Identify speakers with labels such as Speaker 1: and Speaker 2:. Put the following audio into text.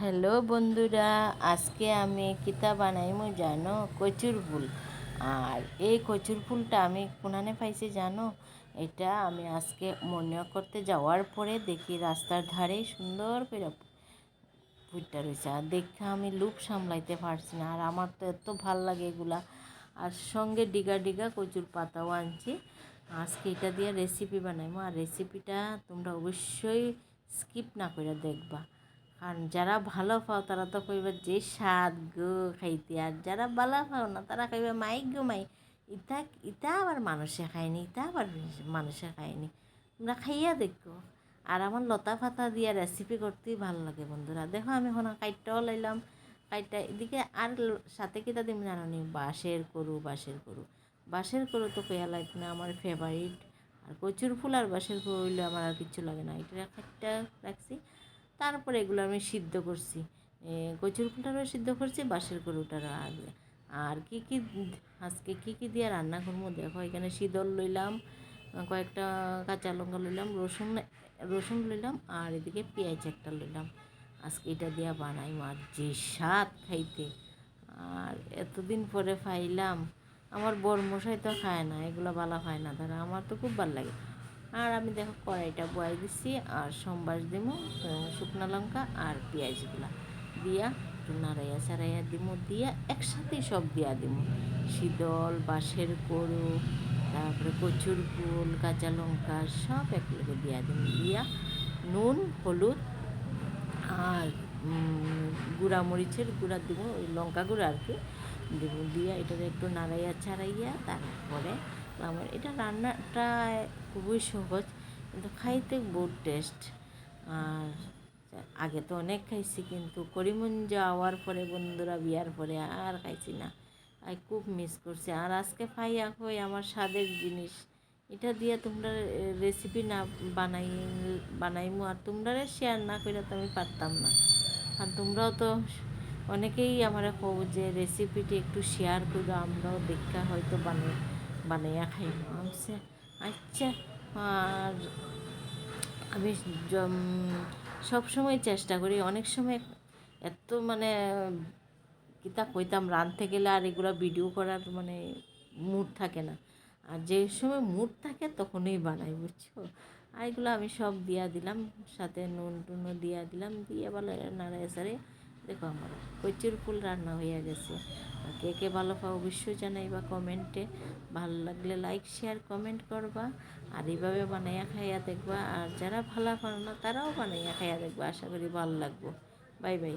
Speaker 1: Hello বন্ধুরা, আজকে আমি কিতা বানাইমু জানো? কচুর ফুল। আর এই কচুর ফুলটা আমি কোনানে পাইছি জানো? এটা আমি আজকে মনে করতে যাওয়ার পরে দেখি রাস্তার ধারে সুন্দর করে ফুলটা রয়েছে। আর দেখে আমি লুপ সামলাইতে পারছি না, আর আমার তো এত ভালো লাগে এগুলা। আর সঙ্গে ডিগা ডিগা কচুর পাতাও আনছি। আজকে এটা দিয়ে রেসিপি বানাইমু। আর রেসিপিটা তোমরা অবশ্যই স্কিপ না করে দেখবা। কারণ যারা ভালো পাও তারা তো কইবে যে স্বাদ গো খাইতে, আর যারা ভালো পাও না তারা কইবে মাই গো মাই। ইটা ইটা আবার মানুষে খায়নি ইটা আবার মানুষে খায়নি। তোমরা খাইয়া দেখো। আর আমার লতা ফাতা দিয়ে রেসিপি করতেই ভালো লাগে বন্ধুরা। দেখো আমি এখন কাইটটাও লাইলাম। কাইটটা এদিকে আর সাথে কিতা দিম জানো বাঁশের করু বাঁশের করু বাঁশের করু তো কইয়া লাগে না, আমার ফেভারিট আর কচুর ফুল আর বাঁশের করু হইলে আমার আর কিচ্ছু লাগে না। এটা খাইটটা রাখছি। তারপরে এগুলো আমি সিদ্ধ করছি। কচুর ফুলটারও সিদ্ধ করছি, বাঁশের গরুটারও আগে। আর কি কি আজকে কি কি দিয়ে রান্না করব দেখো, এখানে শীতল লইলাম, কয়েকটা কাঁচা লঙ্কা লইলাম, রসুন রসুন লইলাম, আর এদিকে পেঁয়াজ একটা লইলাম। আজকে এটা দিয়া বানাই মার যে স্বাদ খাইতে। আর এতদিন পরে খাইলাম, আমার বর মশাই তো খায় না, এগুলো বালা খায় না, তারা আমার তো খুব ভালো লাগে। আর আমি দেখো কড়াইটা বয়াই দিচ্ছি, আর সম্বাস দিব শুকনো লঙ্কা আর পেঁয়াজগুলা দিয়া একটু নাড়াইয়া সারাইয়া দিব দিয়া একসাথে সব দিয়া দিব শীতল বাঁশের গরু তারপরে কচুর ফুল কাঁচা লঙ্কা সব একলগে দিয়া দিব দিয়া নুন, হলুদ আর গুঁড়া মরিচের গুঁড়া দিব ওই লঙ্কা গুঁড়া আর কি দেব দিয়া এটাকে একটু নাড়াইয়া ছাড়াইয়া তারপরে আমার। এটা রান্নাটা খুবই সহজ, কিন্তু খাইতে বহুত টেস্ট আর আগে তো অনেক খাইছি, কিন্তু করিমন যাওয়ার পরে, বন্ধুরা বিয়ার পরে আর খাইছি না। আমি খুব মিস করছি। আর আজকে পাই এখন আমার স্বাদের জিনিস। এটা দিয়ে তোমরা রেসিপি না বানাই, বানাইমু, আর তোমরা শেয়ার না করে তো আমি পারতাম না। আর তোমরাও তো অনেকেই আমার কো যে রেসিপিটি একটু শেয়ার করো, আমরাও দেখা হয়তো বানাই। বানাইয়া খাইব আমছে আচ্ছা আর আমি সবসময় চেষ্টা করি। অনেক সময় এত মানে কিতা কইতাম, রাঁধতে গেলে আর এগুলো ভিডিও করার মানে মুড থাকে না। আর যে সময় মুড থাকে তখনই বানাই, বুঝছ? আর এগুলো আমি সব দিয়া দিলাম, সাথে নুন টুনও দিয়া দিলাম, দিয়ে বলে নাড়ায় সারে দেখো আমার, প্রচুর ফুল রান্না হয়ে গেছে। কে কে ভালো পাও অবশ্যই জানাইবা কমেন্টে। ভালো লাগলে লাইক শেয়ার কমেন্ট করবা। আর এইভাবে বানাইয়া খাইয়া দেখবা। আর যারা ভালো পারো না, তারাও বানাইয়া খাইয়া দেখবা। আশা করি ভালো লাগবো। Bye bye.